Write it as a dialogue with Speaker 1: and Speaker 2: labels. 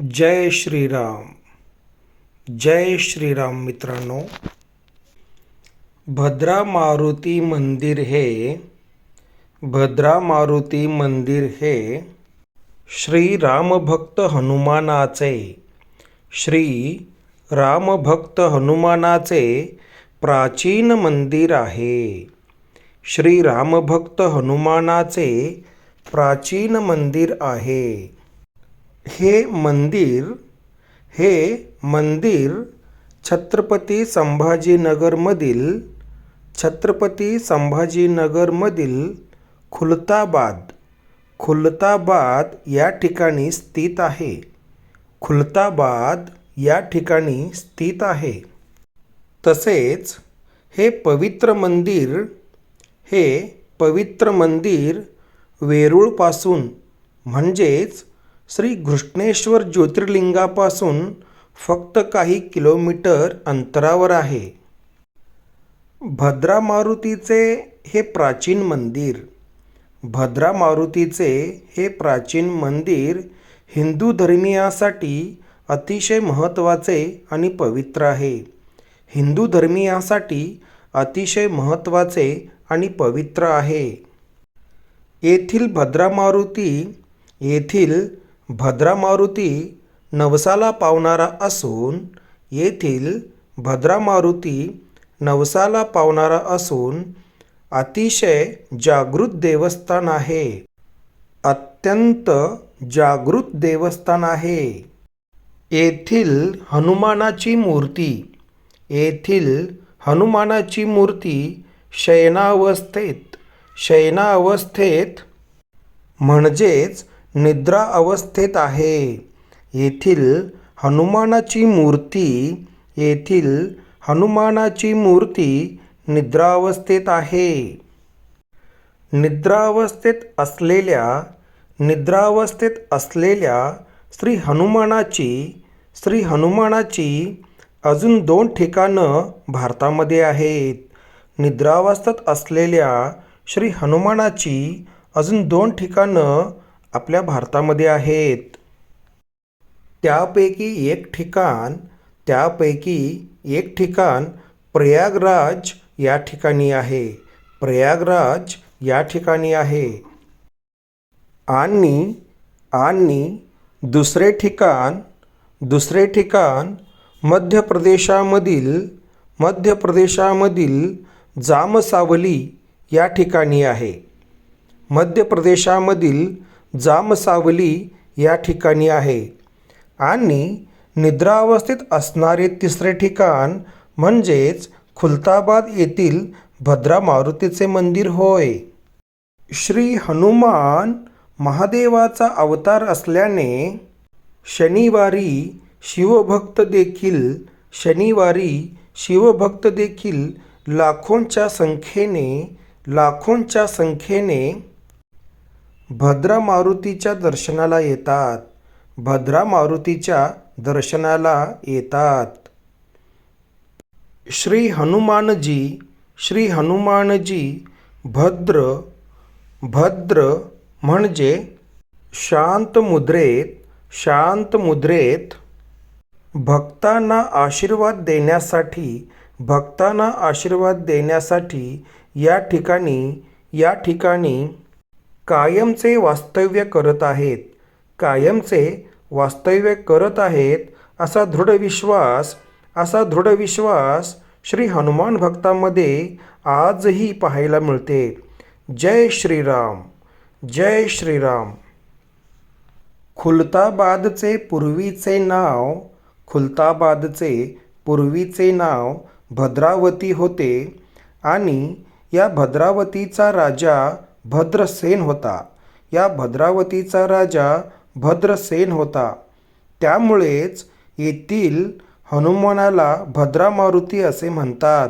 Speaker 1: जय श्रीराम जय श्रीराम मित्रांनो. भद्रा मारुती मंदिर हे भद्रा मारुती मंदिर हे श्री रामभक्त हनुमानाचे श्री रामभक्त हनुमानाचे प्राचीन मंदिर आहे. श्री रामभक्त हनुमानाचे प्राचीन मंदिर आहे. हे मंदिर हे मंदिर छत्रपती संभाजीनगरमधील छत्रपती संभाजीनगरमधील खुलताबाद खुलताबाद या ठिकाणी स्थित आहे. खुलताबाद या ठिकाणी स्थित आहे. तसेच हे पवित्र मंदिर हे पवित्र मंदिर वेरूळपासून म्हणजेच श्री घृष्णेश्वर ज्योतिर्लिंगापासून फक्त काही किलोमीटर अंतरावर आहे. भद्रा मारुतीचे हे प्राचीन मंदिर भद्रा मारुतीचे हे प्राचीन मंदिर हिंदू धर्मीयासाठी अतिशय महत्त्वाचे आणि पवित्र आहे. हिंदू धर्मीयासाठी अतिशय महत्त्वाचे आणि पवित्र आहे. येथील भद्रा मारुती येथील भद्रा मारुती नवसाला पावणारा असून येथील भद्रा मारुती नवसाला पावणारा असून अतिशय जागृत देवस्थान आहे. अत्यंत जागृत देवस्थान आहे. येथील हनुमानाची मूर्ती येथील हनुमानाची मूर्ती शयनावस्थेत शयनावस्थेत म्हणजेच निद्रा अवस्थेत आहे. येथील हनुमानाची मूर्ती येथील हनुमानाची मूर्ती निद्रावस्थेत आहे. निद्रावस्थेत असलेल्या निद्रावस्थेत असलेल्या श्री हनुमानाची श्री हनुमानाची अजून दोन ठिकाणं भारतामध्ये आहेत. निद्रावस्थेत असलेल्या श्री हनुमानाची अजून दोन ठिकाणं आपल्या भारतामध्ये आहेत. त्यापैकी एक ठिकाण त्यापैकी एक ठिकाण प्रयागराज या ठिकाणी आहे. प्रयागराज या ठिकाणी आहे. आणि आणि दुसरे ठिकाण दुसरे ठिकाण मध्य प्रदेशामधील मध्य प्रदेशामधील जामसावली या ठिकाणी आहे. मध्य प्रदेशामधील जामसावली या ठिकाणी आहे. आणि निद्रावस्थेत असणारे तिसरे ठिकाण म्हणजेच खुलताबाद येथील भद्रा मारुतीचे मंदिर होय. श्री हनुमान महादेवाचा अवतार असल्याने शनिवारी शिवभक्त देखील शनिवारी शिवभक्त देखील लाखोंच्या संख्येने लाखोंच्या संख्येने भद्रा मारुतीच्या दर्शनाला येतात. भद्रा मारुतीच्या दर्शनाला येतात. श्री हनुमानजी श्री हनुमानजी भद्र भद्र म्हणजे शांत मुद्रेत शांत मुद्रेत भक्तांना आशीर्वाद देण्यासाठी भक्तांना आशीर्वाद देण्यासाठी या ठिकाणी या ठिकाणी कायमचे वास्तव्य करत आहेत. कायमचे वास्तव्य करत आहेत असा दृढ विश्वास असा दृढ विश्वास श्री हनुमान भक्तांमध्ये आजही पाहायला मिळते. जय श्रीराम जय श्रीराम. खुलताबादचे पूर्वीचे नाव खुलताबादचे पूर्वीचे नाव भद्रावती होते आणि या भद्रावतीचा राजा भद्रसेन होता. या भद्रावतीचा राजा भद्रसेन होता. त्यामुळेच येथील हनुमानाला भद्रा मारुती असे म्हणतात.